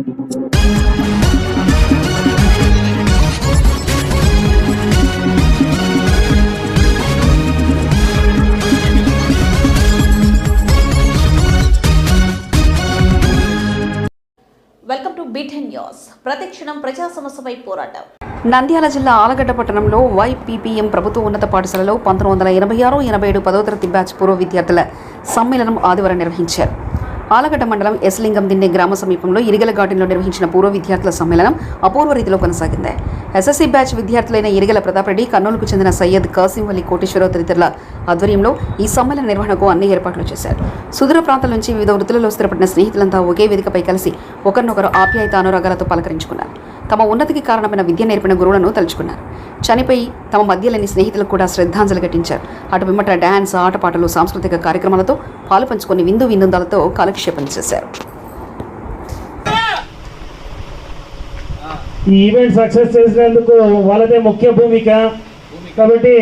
Welcome to beaten news ప్రతిక్షణం ప్రజా సమస్యపై పోరాటం. నంద్యాల జిల్లా ఆలగడ్డ పట్టణంలో వైపీపీఎం ప్రభుత్వ ఉన్నత పాఠశాలలో పంతొమ్మిది వందల ఎనభై ఆరు ఎనభై ఏడు పదో తరగతి బ్యాచ్ పూర్వ విద్యార్థుల సమ్మేళనం ఆదివారం నిర్వహించారు. ఆలగడ్డ మండలం ఎస్లింగం దిండే గ్రామ సమీపంలో ఇరిగల గార్డెన్లో నిర్వహించిన పూర్వ విద్యార్థుల సమ్మేళనం అపూర్వ రీతిలో కొనసాగింది. ఎస్ఎస్సీ బ్యాచ్ విద్యార్థులైన ఇరిగల ప్రతాప్ రెడ్డి కర్నూలుకు చెందిన సయ్యద్ కాసిం వలి కోటేశ్వరరావు తదితరుల ఆధ్వర్యంలో ఈ సమ్మేళన నిర్వహణకు అన్ని ఏర్పాట్లు చేశారు. సుదూర ప్రాంతాల నుంచి వివిధ వృత్తులలో స్థిరపడిన స్నేహితులంతా ఒకే వేదికపై కలిసి ఒకరినొకరు ఆప్యాయత అనురాగాలతో పలకరించుకున్నారు. తమ ఉన్నతికి కారణమైన విద్య నేర్పిన గురువులను తలుచుకున్నారు. చనిపోయి తమ మధ్యలోని స్నేహితులకు కూడా శ్రద్ధాంజలి ఘటించారు. అటు పిమ్మట డ్యాన్స్ ఆటపాటలు సాంస్కృతిక కార్యక్రమాలతో పాలు పంచుకొని విందు విందుందాలతో కాలక్షేపం చేశారు. ఈ ఈవెంట్ సక్సెస్ చేసినందుకు వాళ్ళదే ముఖ్య భూమిక. కాబట్టి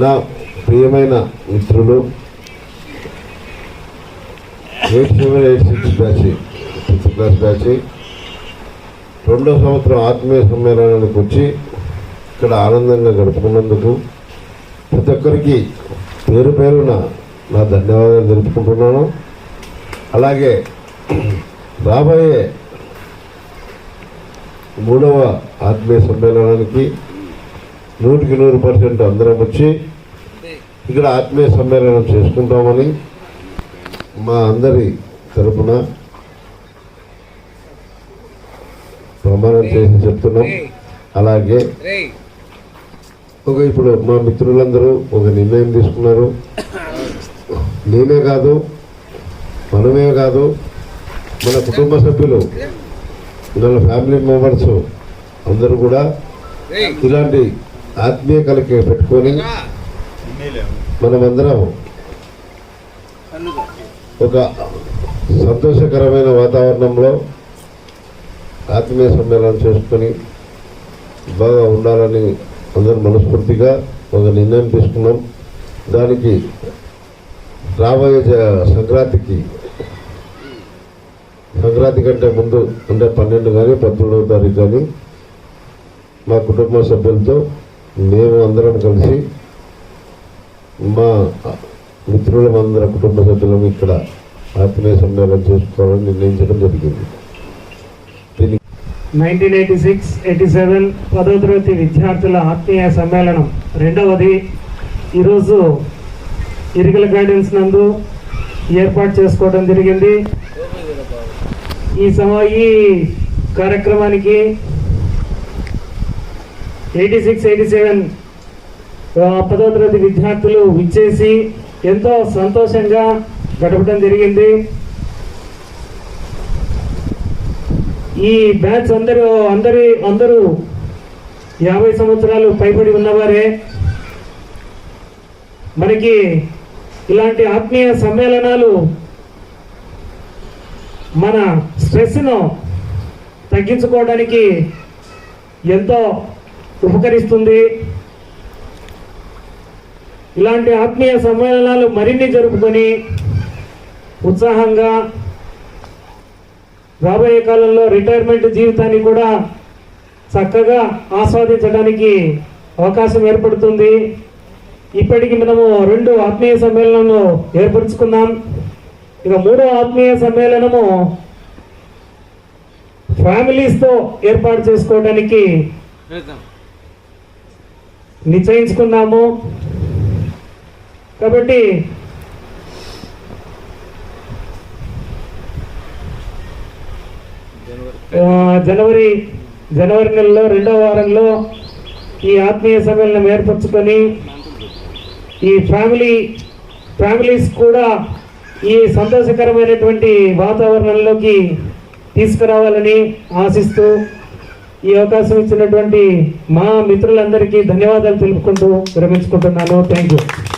నా ప్రియమైన మిత్రులు eight seven eight six batch class batch రెండో సంవత్సరం ఆత్మీయ సమ్మేళనానికి వచ్చి ఇక్కడ ఆనందంగా గడుపుకున్నందుకు ప్రతి ఒక్కరికి పేరు పేరున నా ధన్యవాదాలు తెలుపుకుంటున్నాను. అలాగే రాబోయే మూడవ ఆత్మీయ సమ్మేళనానికి నూటికి నూరు పర్సెంట్ అందరం వచ్చి ఇక్కడ ఆత్మీయ సమ్మేళనం చేసుకుంటామని మా అందరి తరపున ప్రమాణం చేసి చెప్తున్నాం. అలాగే ఒక ఇప్పుడు మా మిత్రులందరూ ఒక నిర్ణయం తీసుకున్నారు. నేనే కాదు మనమే కాదు మన కుటుంబ సభ్యులు మన ఫ్యామిలీ మెంబర్స్ అందరూ కూడా ఇలాంటి ఆత్మీయ కలికి పెట్టుకొని మనమందరం ఒక సంతోషకరమైన వాతావరణంలో ఆత్మీయ సమ్మేళనం చేసుకొని బాగా ఉండాలని అందరూ మనస్ఫూర్తిగా ఒక నిర్ణయం తీసుకున్నాం. దానికి రాబోయే సంక్రాంతికి సంక్రాంతి కంటే ముందు అంటే పన్నెండు కానీ పద్మూడవ తారీఖు కానీ మా కుటుంబ సభ్యులతో మేము అందరం కలిసి మా మిత్రులం అందరం కుటుంబ సభ్యులం ఇక్కడ ఆత్మీయ సమ్మేళనం చేసుకోవాలని నిర్ణయించడం జరిగింది. Nineteen eighty six eighty seven పదో తరగతి విద్యార్థుల ఆత్మీయ సమ్మేళనం రెండవది. ఈరోజు ఇరిగల గైడెన్స్ నందు ఏర్పాటు చేసుకోవడం జరిగింది. ఈ సమా ఈ కార్యక్రమానికి ఎయిటీ సిక్స్ ఎయిటీ సెవెన్ పదో తరగతి విద్యార్థులు విచ్చేసి ఎంతో సంతోషంగా గడపడం జరిగింది. ఈ బ్యాచ్ అందరూ అందరి అందరూ యాభై సంవత్సరాలు పైబడి ఉన్నవారే మనకి ఇలాంటి ఆత్మీయ సమ్మేళనాలు మన స్ట్రెస్ను తగ్గించుకోవడానికి ఎంతో ఉపకరిస్తుంది. ఇలాంటి ఆత్మీయ సమ్మేళనాలు మరిన్ని జరుపుకొని ఉత్సాహంగా రాబోయే కాలంలో రిటైర్మెంట్ జీవితాన్ని కూడా చక్కగా ఆస్వాదించడానికి అవకాశం ఏర్పడుతుంది. ఇప్పటికి మనము రెండు ఆత్మీయ సమ్మేళనము ఏర్పరచుకున్నాం ఇక మూడో ఆత్మీయ సమ్మేళనము ఫ్యామిలీస్తో ఏర్పాటు చేసుకోవడానికి నిశ్చయించుకున్నాము కాబట్టి జనవరి జనవరి నెలలో రెండవ వారంలో ఈ ఆత్మీయ సమ్మేళనం ఏర్పరచుకొని ఈ ఫ్యామిలీ ఫ్యామిలీస్ కూడా ఈ సంతోషకరమైనటువంటి వాతావరణంలోకి తీసుకురావాలని ఆశిస్తూ ఈ అవకాశం ఇచ్చినటువంటి మా మిత్రులందరికీ ధన్యవాదాలు తెలుపుకుంటూ విరమించుకుంటున్నాను. Thank you